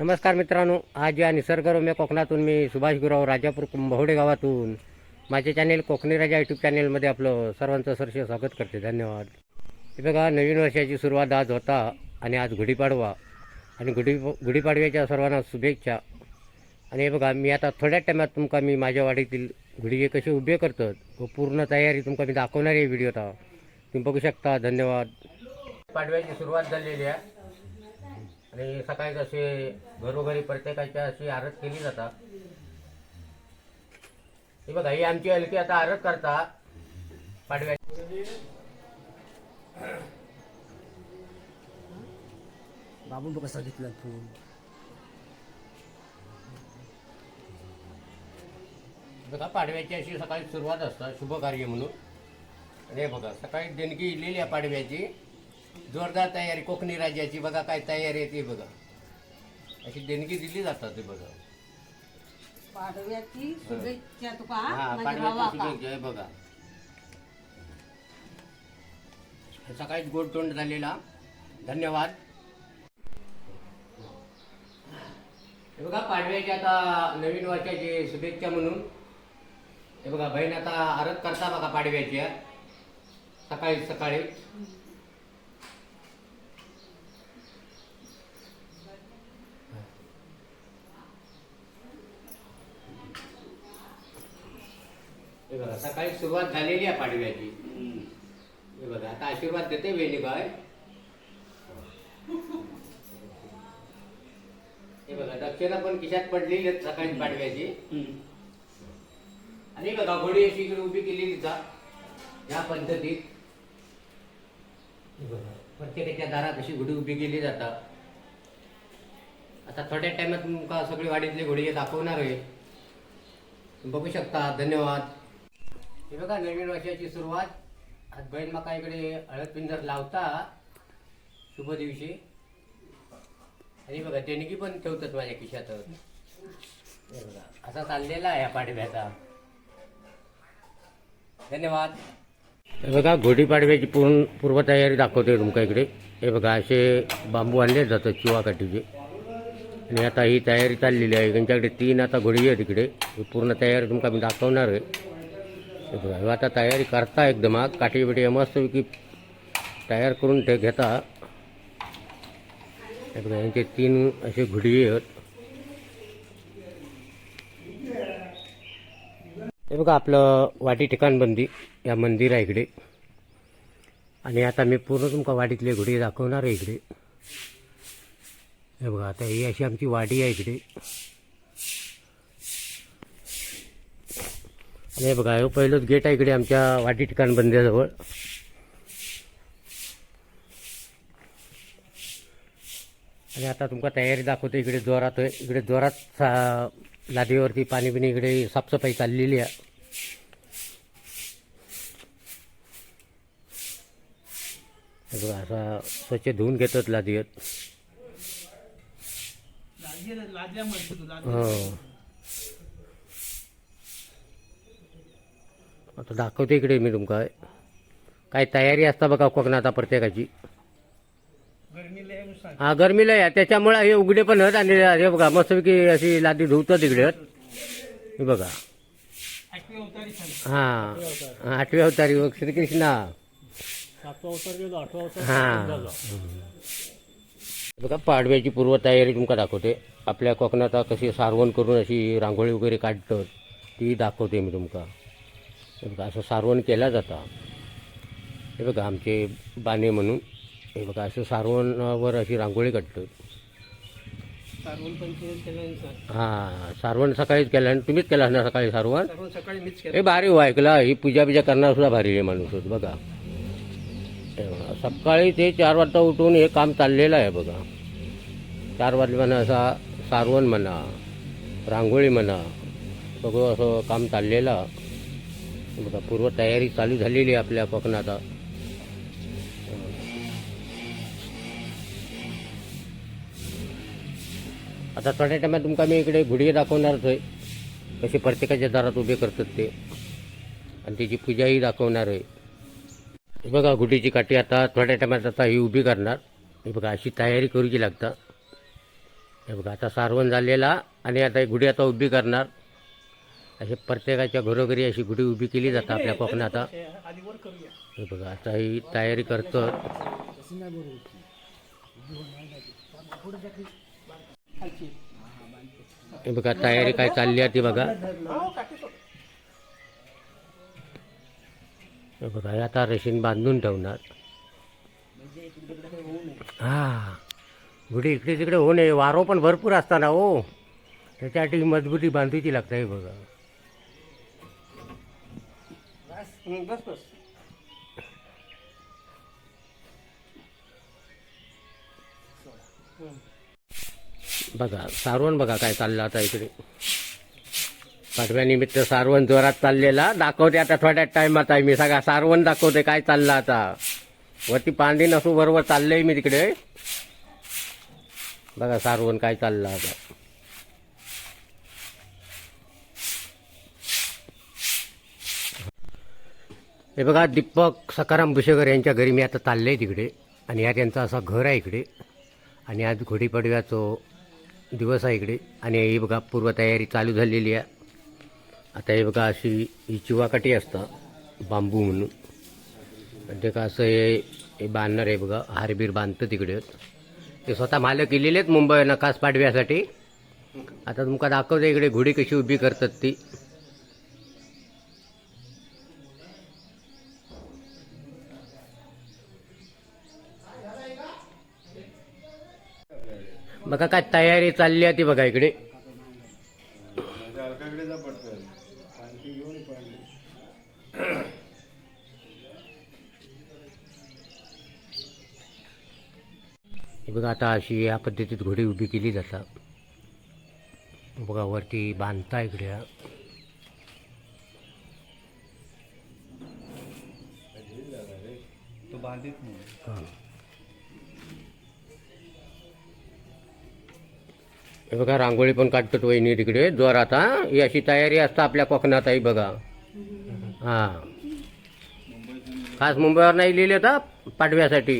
नमस्कार मित्रांनो आज या निसर्गरम्य कोकणातून मी सुभाष गुराव राजापूर कुंभवडे गावातून माझे चॅनेल कोकणी राजा यूट्यूब चॅनेलमध्ये आपलं सर्वांचं सरश स्वागत करते. धन्यवाद. हे बघा नवीन वर्षाची सुरुवात आज होता आणि आज गुढीपाडवा. आणि गुढी गुढीपाडव्याच्या सर्वांना शुभेच्छा. आणि हे बघा मी आता थोड्या टायमात तुमका मी माझ्या वाडीतील गुढी कसे उभे करतात व पूर्ण तयारी तुमका मी दाखवणार आहे व्हिडिओ आता तुम्ही बघू शकता. धन्यवाद. पाडव्याची सुरुवात झालेली आहे. आणि सकाळी कसे घरोघरी प्रत्येकाच्या अशी आरत केली जातात हे बघा ही आमची हलकी आता आरत करता. पाडव्या बाबून बघ कसा घेतला फुल बघा पाडव्याची अशी सकाळी सुरुवात असतात शुभ कार्य म्हणून. आणि हे बघा सकाळी देणगी इलेली आहे पाडव्याची. जोरदार तयारी कोकणी राज्याची बघा काय तयारी आहे ती बघा. अशी देणगी दिली जातात ते बघा. पाडव्याची शुभेच्छा तुका हा माझ्या पाडव्याची भावाका शुभेच्छा आहे बघा. सकाळीच गोडतोंड झालेला. धन्यवाद. हे बघा पाडव्याची आता नवीन वर्षाची शुभेच्छा म्हणून. हे बघा बहीण आता आरत करता बघा पाडव्याची. सकाळी सकाळी. बघा सकाळी सुरुवात झालेली आहे पाडव्याची. हे बघा आता आशीर्वाद देते वेणी बाय हे बघा दक्षिणा पण खिशात पडलेली आहेत सकाळी पाडव्याची. आणि बघा घोडी अशी इकडे उभी केलेली जा या पद्धतीत. हे बघा प्रत्येकाच्या दारात अशी घोडी उभी केली जातात आता थोड्या टायमात तुमका सगळी वाडीतली घोडी हे दाखवणार आहे. बघू शकता धन्यवाद. हे बघा नवीन वर्षाची सुरुवात. आज बहीण मका इकडे हळद पिंजर लावता शुभ दिवशी. आणि बघा देणगी पण ठेवतात माझ्या खिशात. हे बघा असा चाललेला आहे या पाडव्याचा. धन्यवाद. हे बघा गुढीपाडव्याची पूर्ण पूर्वतयारी दाखवते तुमका इकडे. हे बघा असे बांबू आणले जातात चिवाकाठीचे. आणि आता ही तयारी चाललेली आहे. त्यांच्याकडे तीन आता घोडी आहे तिकडे ही पूर्ण तयारी तुमका मी दाखवणार आहे. बघा आता तयारी करता एकदम. हा काठी बिठी मस्तपैकी तयार करून ते घेता. हे बघा यांचे तीन असे घुडी आहेत. हे बघा आपलं वाटी ठिकाणबंदी या मंदिर आहे इकडे. आणि आता मी पूर्ण तुमका वाडीतले घुडी दाखवणार आहे इकडे. हे बघा आता ही अशी आमची वाडी आहे इकडे. आणि हे बघा हे पहिलंच गेट आहे इकडे आमच्या वाटी ठिकाण बंद्याजवळ आणि आता तुमका तयारी दाखवतो इकडे जोरात आहे इकडे जोरात सा लादीवरती पाणी बिणी इकडे साफसफाई चाललेली आहे. बघा असा स्वच्छ धुवून घेतात तू हो. आता दाखवते इकडे मी तुमका. काय तयारी असता बघा कोकणात प्रत्येकाची. गरमी लय हा गरमीला या त्याच्यामुळे हे उघडे पण आहेत आणि हे बघा मस्तपैकी अशी लादी धुवतात इकडे हे बघा. हां हा आठवी अवतारी बघ श्रीकृष्णा. हां. हा बघा पाडव्याची पूर्वतयारी तुमका दाखवते. आपल्या कोकणात कशी सारवण करून अशी रांगोळी वगैरे काढतात ती दाखवते मी तुमका. हे बघा असं सारवण केलं जातं. हे बघा आमचे बाणे म्हणून. हे बघा असं सारवणावर अशी रांगोळी केल्यानंतर हां सारवण सकाळीच केलं तुम्हीच केलं ना सकाळी सारवण? हे भारी हो ऐकला ही पूजा बिजा करणार सुद्धा भारी आहे माणूस होत बघा सकाळी ते चार वाजता उठून हे काम चाललेलं आहे बघा. चार वाजले म्हणा असा सारवण म्हणा रांगोळी म्हणा सगळं असं काम चाललेलं. बघा पूर्व तयारी चालू झालेली आहे आपल्या कोकणात. आता थोड्या टायमात तुमका मी इकडे घुडी दाखवणारच आहे. कसे प्रत्येकाच्या दारात उभे करतात ते. आणि त्याची पूजाही दाखवणार आहे. बघा गुढीची काठी आता थोड्या टायमात आता ही उभी करणार. हे बघा अशी तयारी करूची लागतं. हे बघा आता सारवण झालेला आणि आता गुडी आता उभी करणार. अशी प्रत्येकाच्या घरोघरी अशी गुढी उभी केली जाते आपल्या कोकणात आता हे बघा आता ही तयारी करतो. हे बघा तयारी काय चालली आहे ती बघा. हो. हे बघा हे आता रेशीन बांधून ठेवणार. हा गुढी इकडे तिकडे हो नये वारो पण भरपूर असताना हो. त्याच्यासाठी मजबूती बांधूची लागते हे बघा. बस बस. बघा सारवण बघा काय चाललं आता इकडे. पाडव्यानिमित्त सारवण जोरात चाललेला. दाखवते आता थोड्या टाइमात आहे. मी सगळा सारवण दाखवते काय चाललं आता. वरती पांढरी नसू बरोबर चाललंय मी तिकडे. बघा सारवण काय चाललं आता. हे बघा दीपक सकाराम भुशेकर यांच्या घरी मी आता चाललं आहे तिकडे. आणि या त्यांचं असा घर आहे इकडे. आणि आज गुढीपाडव्याचो दिवस आहे इकडे. आणि ही बघा पूर्वतयारी चालू झालेली आहे. आता हे बघा अशी ही चिवाकाठी असतं बांबू म्हणून. आणि ते का असं हे हे बांधणार आहे बघा हारबीर बांधतं तिकडे. ते स्वतः मालक केलेले आहेत मुंबई नकास पाडव्यासाठी आता तुमका दाखवतं इकडे घोडी कशी उभी करतात ती. बघा काय तयारी चालली आहे ती बघा इकडे. बघा आता अशी या पद्धतीत घोडी उभी केली जातात बघा वरती बांधता इकडे हा. तो बांधित नाही. हे बघा रांगोळी पण काढतात वहिनी तिकडे. जोर आता ही अशी तयारी असतं आपल्या कोकणात आहे बघा. हा. खास मुंबईवर नाही लिहिले होता पाडव्यासाठी.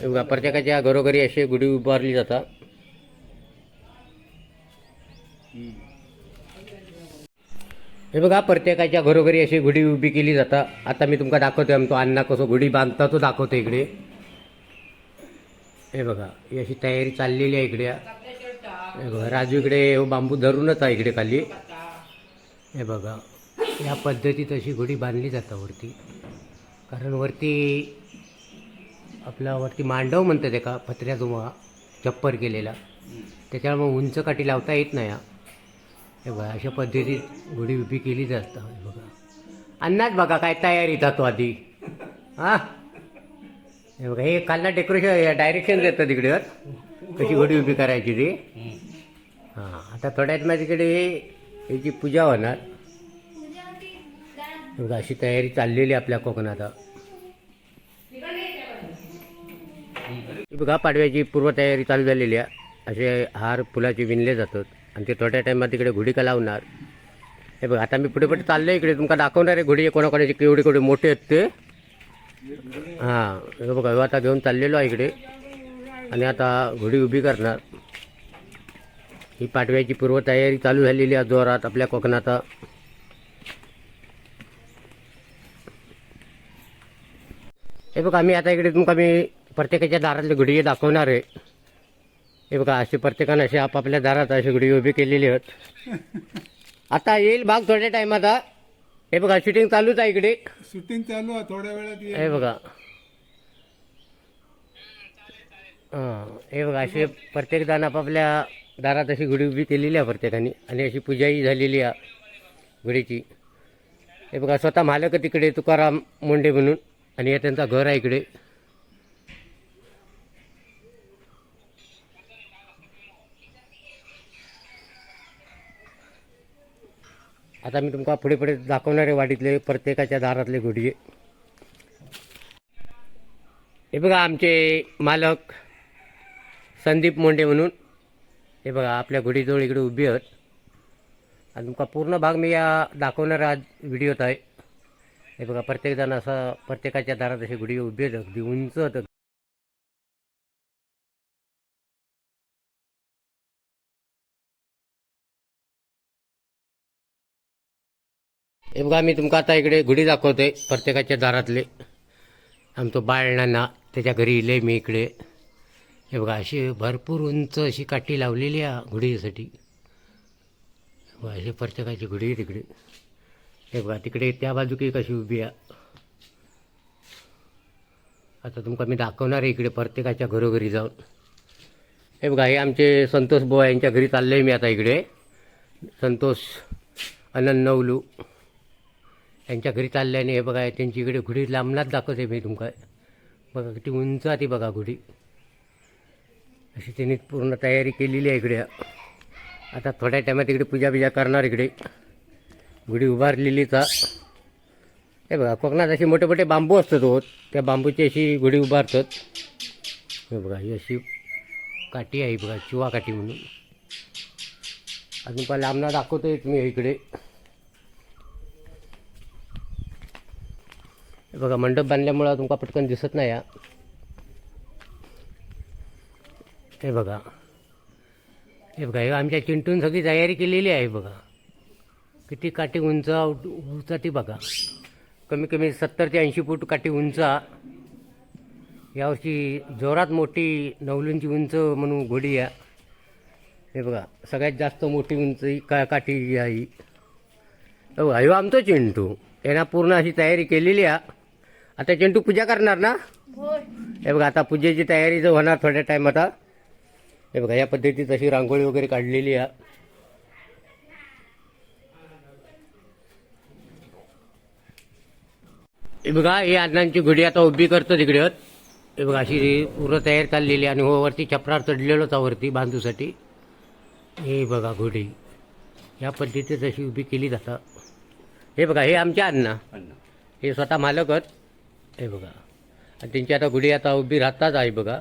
हे बघा प्रत्येकाच्या घरोघरी अशी गुढी उभारली जातात. हे बघा प्रत्येकाच्या घरोघरी अशी गुढी उभी केली जातात. आता मी तुमका दाखवतोय तो अण्णा कसं गुढी बांधता तो दाखवतो इकडे. हे बघा ही अशी तयारी चाललेली आहे इकडे. हे बघा राजू इकडे बांबू धरूनच आहे इकडे खाली. हे बघा या पद्धतीत अशी गुढी बांधली जातं वरती. कारण वरती आपला वरती मांडव म्हणतात एका पत्र्या जुमा छप्पर केलेला. त्याच्यामुळे उंच काठी लावता येत नाही हा. हे बघा अशा पद्धतीत गुढी उभी केली जातं हे बघा. अन्नाच बघा काय तयारी जातो आधी. हां? हे बघा हे खालना डेकोरेशन डायरेक्शन देतं तिकडे कशी घोडी उभी करायची ती? हां आता थोड्यात माझ्या तिकडे याची पूजा होणार. बघा अशी तयारी चाललेली आहे आपल्या कोकणात. बघा पाडव्याची पूर्वतयारी चालू झालेली आहे. असे हार फुलाचे विणले जातात. आणि ते थोड्या टायमात तिकडे घोडी का लावणार. हे बघा आता मी पुढे पुढे चाललो इकडे. तुमका दाखवणार आहे घोडी कोणाकोणाचे केवढे केवढे मोठे आहेत ते. हां बघा आता घेऊन चाललेलो आहे इकडे. आणि आता घोडी उभी करणार. ही पाडव्याची पूर्वतयारी चालू झालेली आहे जोरात आपल्या कोकणात. हे बघा मी आता इकडे तुमका मी प्रत्येकाच्या दारातले घोडी दाखवणार आहे. हे बघा असे प्रत्येकानं असे आपापल्या दारात अशी घोडी उभी केलेली आहेत. आता येईल भाग थोड्या टायमात हा. हे बघा शूटिंग चालूच आहे इकडे. शूटिंग चालू आहे थोड्या वेळात ये. हे बघा. हे बघा असे प्रत्येकजण आपापल्या दारात अशी गुढी उभी केलेली आहे प्रत्येकाने. आणि अशी पूजाही झालेली आहे गुढीची. हे बघा स्वतः मालक तिकडे तुकाराम मुंडे म्हणून. आणि हे त्यांचा घर आहे इकडे. आता मी तुमका पुढे पुढे दाखवणारे वाडीतले प्रत्येकाच्या दारातले गुढी हे बघा आमचे मालक संदीप मोंडे म्हणून. हे बघा आपल्या घोडीजवळ इकडे उभी आहेत. आणि तुमका पूर्ण भाग मी या दाखवणार आज व्हिडिओत आहे. हे बघा प्रत्येकजण असं प्रत्येकाच्या दारात अशी घोडी उभी आहेत अगदी उंच होतं हे बघा मी तुमका आता इकडे घुडी दाखवतोय प्रत्येकाच्या दारातले. आमचं बाळणांना त्याच्या घरी इले मी इकडे. हे बघा अशी भरपूर उंच अशी काठी लावलेली आहे घुडीसाठी बघा अशी प्रत्येकाची घुडी आहे तिकडे. हे बघा तिकडे त्या बाजूक कशी उभी आहे. आता तुमका मी दाखवणार आहे इकडे प्रत्येकाच्या घरोघरी जाऊन. हे बघा हे आमचे संतोष बुवा यांच्या घरी चालले आहे मी आता इकडे. संतोष अनंत नवलू यांच्या घरी चालल्याने हे बघा त्यांची इकडे घुडी लांबनाच दाखवते मी तुमका. बघा किती उंच आहे ती बघा घुडी अशी त्यांनी पूर्ण तयारी केलेली आहे इकडे. आता थोड्या टायमात इकडे पूजा बिजा करणार इकडे. गुढी उभारलेलीच हा. हे बघा कोकणात असे मोठे मोठे बांबू असतात होत त्या बांबूची अशी गुढी उभारतात. हे बघा ही अशी काठी आहे बघा चिवा काठी म्हणून. अजून पण दाखवतो दाखवतोय तुम्ही इकडे. हे बघा मंडप बांधल्यामुळं तुमका पटकन दिसत नाही या हे बघा. हे बघा हे आमच्या चिंटून सगळी तयारी केलेली आहे बघा. किती काठी उंच उंच ती बघा. कमी कमी सत्तर ते ऐंशी फूट काठी उंच. यावर्षी जोरात मोठी नवलूंची उंच म्हणून घोडी आहे. हे बघा सगळ्यात जास्त मोठी उंच ही का काठी आहे ही. ह्यो आमचं चिंटू. यांना पूर्ण अशी तयारी केलेली आहे. आता चिंटू पूजा करणार ना? हे बघा आता पूजेची तयारी जर होणार थोड्या टाईम आता हे बघा या पद्धतीत अशी रांगोळी वगैरे काढलेली आहे. हे बघा ही अण्णांची घोडी आता उभी करतो तिकडे. हे बघा अशी पूर्ण तयार चाललेली आणि हो वरती छपरार चढलेलोच वरती बांधूसाठी. हे बघा घोडी. या पद्धतीत अशी उभी केली जातं. हे बघा हे आमच्या अण्णा. हे स्वतः मालकच. हे बघा. आणि त्यांची आता गुढी आता उभी राहताच आहे बघा.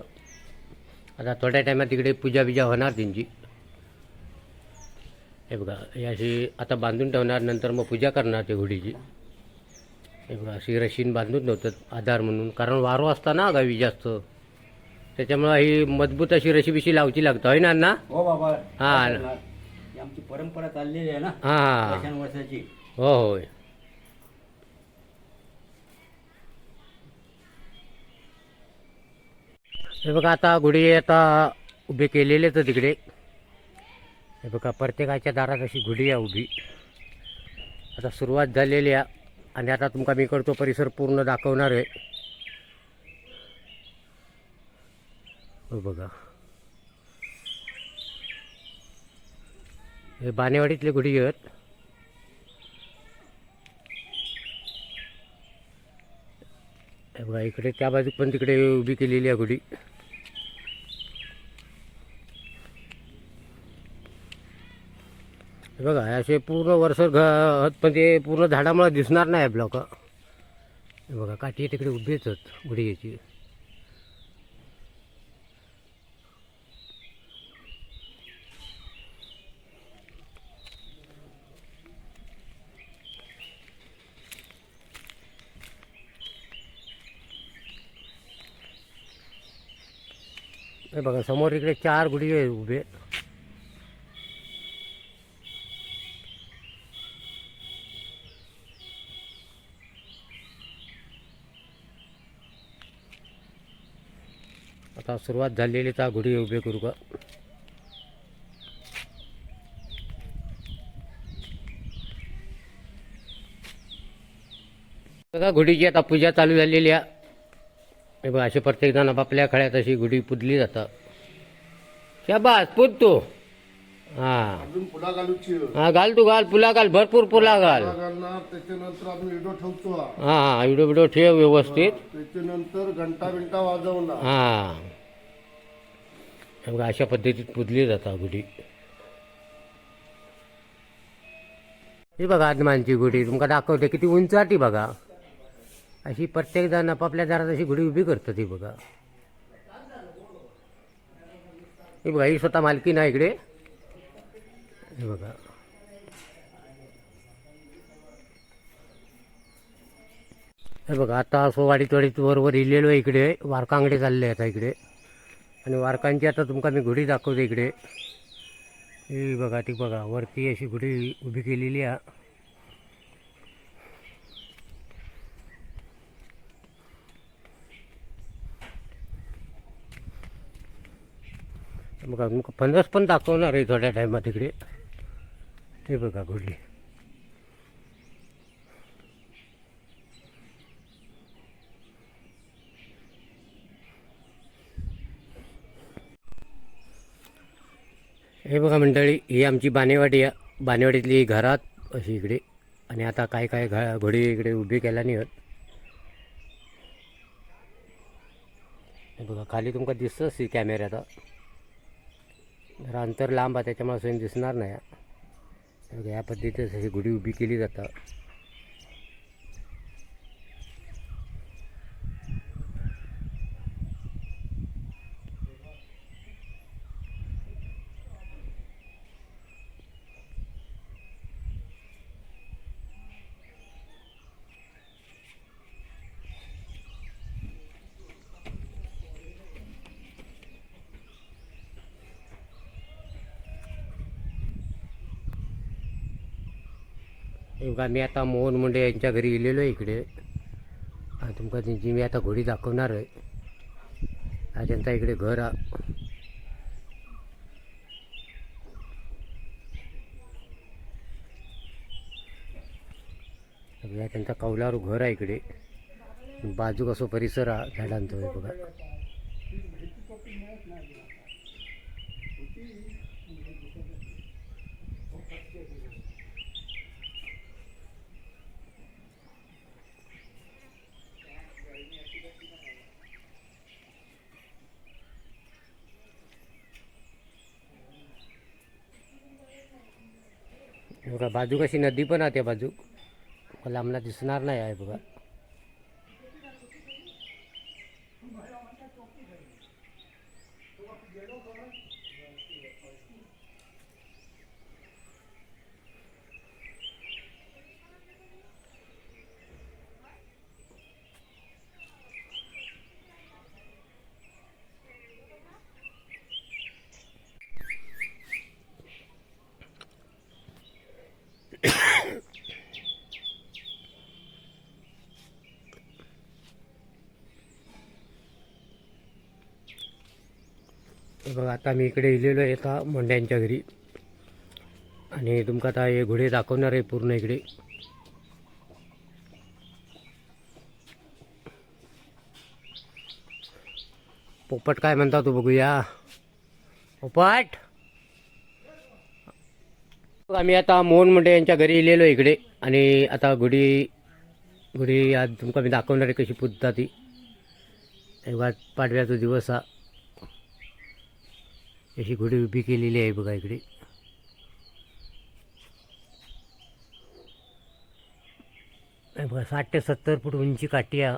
आता थोड्या टायमात तिकडे पूजा बिजा होणार त्यांची. हे बघा अशी आता बांधून ठेवणार नंतर मग पूजा करणार ते गुढीची. हे बघा अशी रशीन बांधून ठेवतात आधार म्हणून. कारण वारो असता ना गावी जास्त. त्याच्यामुळं ही मजबूत अशी रशी बिशी लावची लागतं. होय ना अण्णा? हो बाबा. हा. आमची परंपरा चाललेली आहे ना हां हां. वर्षानुवर्षाची. हो होय. हे बघा आता गुढी आता उभे केलेलेच आहे तिकडे. हे बघा प्रत्येकाच्या दारात अशी गुढी आहे उभी. आता सुरुवात झालेली आहे आणि आता तुमका मी करतो परिसर पूर्ण दाखवणार आहे. हो बघा. हे बानेवाडीतले गुढी आहेत. हे बघा इकडे त्या बाजूक पण तिकडे उभी केलेली आहे गुढी. हे बघा असे पूर्ण वर्ष घ पण ते पूर्ण झाडामुळे दिसणार नाही ब्लॉक हे बघा काठी तिकडे उभीच आहेत गुढी हे बघा समोर इकडे चार गुढी आहे उभे आता सुरुवात झालेली तर गुढी उभे करू का? बघा गुढीची आता पूजा चालू झालेली आहे. बघा असे प्रत्येक जण आपापल्या खळ्यात अशी गुढी पुजली जातात. शाबास पूज तू. हा. हा घाल तू घाल पुला घाल भरपूर पुला घाल त्याच्यानंतर आम्ही व्हिडिओ ठेवतो हा. हा व्हिडिओ व्हिडिओ ठेव व्यवस्थित. त्याच्यानंतर घंटा बिंटा वाजवणार हे. बघा अशा पद्धतीत पुजली जातात गुढी. ही बघा आदमांची गुढी. तुमका दाखवते किती उंचाटी बघा. अशी प्रत्येक जण आपापल्या दारात अशी गुढी उभी करतात ती बघा. हे बघा ही स्वतः मालकी ना इकडे. हे बघा. हे बघा आता असं वाडीत वाडीत वरवर इलेलो इकडे. वारकांगडे चालले आता इकडे. आणि वारकांची आता तुमका मी घुडी दाखवते इकडे. ही बघा ती बघा वरती अशी घुडी उभी केलेली आहे. बघा तुमका फणस पण दाखवणार आहे थोड्या टायमात इकडे. ते बघा घुडली हे बघा मंडळी ही आमची बानेवाडी आहे. बानेवाडीतली घरात अशी इकडे. आणि आता काय काय घा घोडी इकडे उभी केल्या नाही होत. हे बघा खाली तुमका दिसतच ती कॅमेऱ्यात जरा अंतर लांब आहे त्याच्यामुळे असं दिसणार नाही. बघा, या पद्धतीने अशी घोडी उभी केली जातात हे मी आता मोहन मुंडे यांच्या घरी गेलेलो आहे इकडे. आणि तुमका त्यांची मी आता घोडी दाखवणार आहे. हा त्यांचा इकडे घर हा त्यांचा कौलारू घर आहे इकडे. बाजू कसं परिसर हा झाडांचा आहे बघा. बघा बाजू कशी नदी पण आहे त्या बाजू. लांबला दिसणार नाही आहे बघा. बघा आता मी इकडे इलेलो आहे आता मोंड्यांच्या घरी. आणि तुमका आता हे घोडे दाखवणार आहे पूर्ण इकडे. पोपट काय म्हणता तू बघूया. पोपट! आम्ही आता मोहन मुंडे यांच्या घरी इलेलो आहे इकडे. आणि आता घुडी घुडी आज तुमका मी दाखवणार आहे कशी पुजता ती. पाडव्याचा दिवस हा. अशी घोडी उभी केलेली आहे बघा इकडे. बघा साठ ते सत्तर फूट उंची काठी आहे.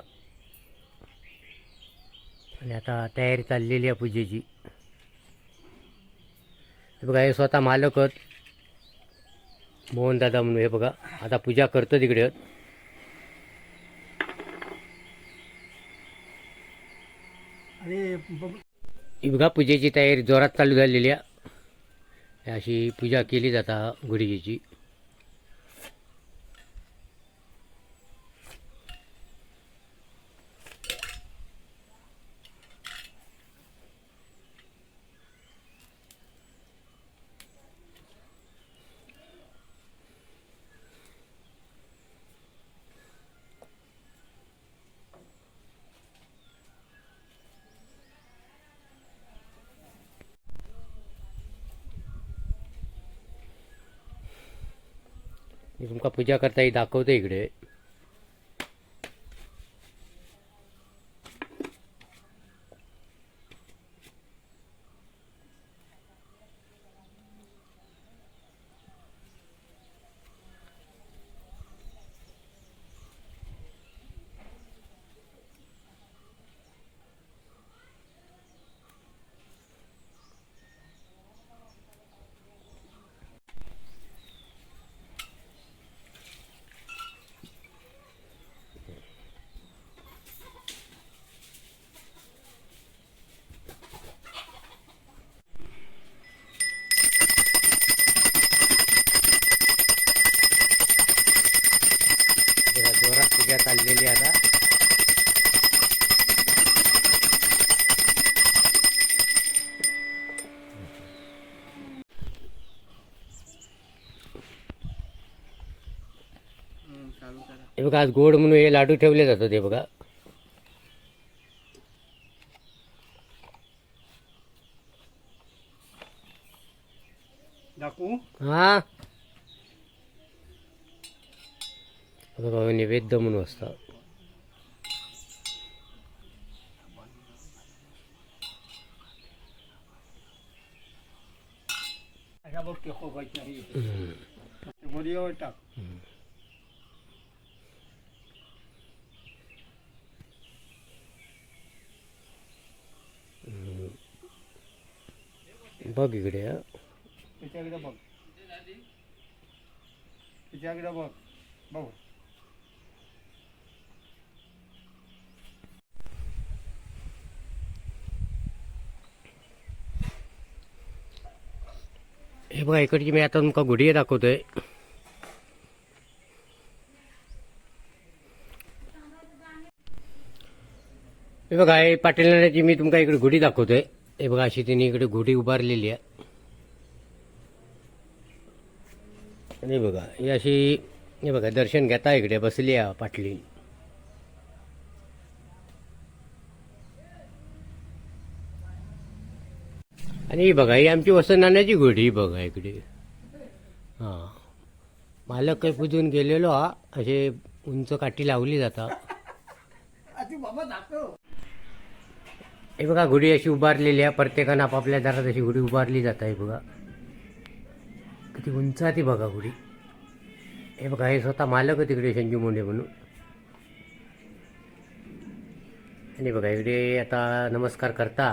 आणि आता तयारी चाललेली आहे पूजेची. हे बघा हे स्वतः मालकच मोहन दादा म्हणून हे बघा आता पूजा करतो तिकडे अरे बघ पूजेची तयारी जोरात चालू झालेली आहे. अशी पूजा केली जाता गुढीची मी तुमका पूजा करता दाखवतो इकडे जरा जोरात पूजा चाललेली आहे आता हे बघा आज गोड म्हणून हे लाडू ठेवले जातात हे बघा. दाखवू? हा. बघा नैवेद्य म्हणून असतं. अशा बघ केको नाही वर टाक. बघ इकडे हा. त्याच्याकडे बघ. बघ. बघ. हे बघा इकडची मी आता तुमका गुढी दाखवतोय. हे बघा हे पाटील मी तुमका इकडे गुढी दाखवतोय. हे बघा अशी तिने इकडे घोडी उभारलेली आहे. आणि बघा ही अशी हे बघा दर्शन घेता इकडे बसली आहे पाटली आणि ही बघा ही आमची वसनाण्याची घोडी बघा इकडे. हां. मालक काही पुजून गेलेलो हा. असे उंच काठी लावली जाता हे बघा गुढी अशी उभारलेली आहे. प्रत्येकानं आपापल्या दारात अशी गुढी उभारली जात आहे बघा. किती उंच आहे ती बघा गुढी हे बघा हे स्वतः मालक आहे तिकडे संजू मुंडे म्हणून. आणि बघा इकडे आता नमस्कार करता.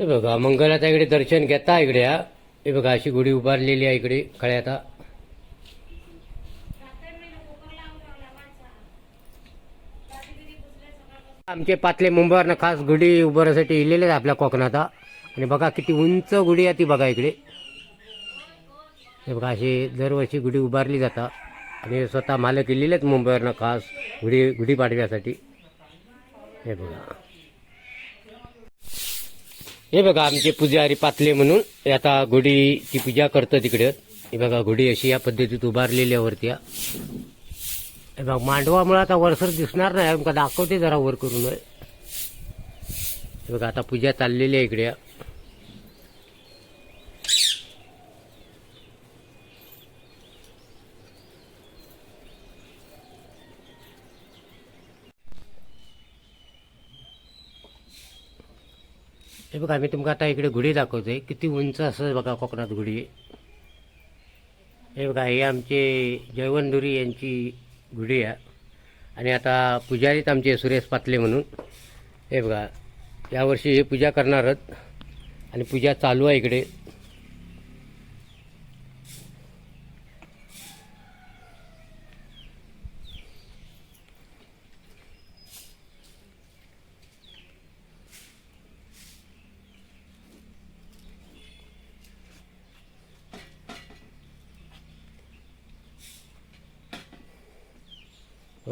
हे बघा मंगलाचा इकडे दर्शन घेता इकडे हा. हे बघा अशी गुढी उभारलेली आहे इकडे खळ्याता आमचे पातले मुंबईवरनं खास गुढी उभारण्यासाठी इलेले आहेत आपल्या कोकणात आणि बघा किती उंच गुढी आहे ती बघा इकडे. हे बघा अशी दरवर्षी गुढी उभारली जाता. आणि स्वतः मालक इलेले आहेत मुंबईवरनं खास गुढी गुढी पाडव्यासाठी. हे बघा. हे बघा आमचे पुजारी पातले म्हणून आता गुढीची पूजा करतं तिकडे हे बघा गुढी अशी या पद्धतीत उभारलेली वरती. हे बघा मांडवामुळे आता वरसर दिसणार नाही. दाखवते जरा वर करून. हे बघा आता पूजा चाललेली आहे इकडे. हे बघा मी तुमका आता इकडे गुढी दाखवतोय. किती उंच असं बघा कोकणात गुढी. आहे. हे बघा हे आमचे जयवंधुरी यांची गुढी आहे. आणि आता पुजारीत आमचे सुरेश पातले म्हणून. हे बघा यावर्षी हे पूजा करणार आहेत. आणि पूजा चालू आहे इकडे.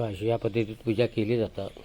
अशी या पद्धतीत पूजा केली जातात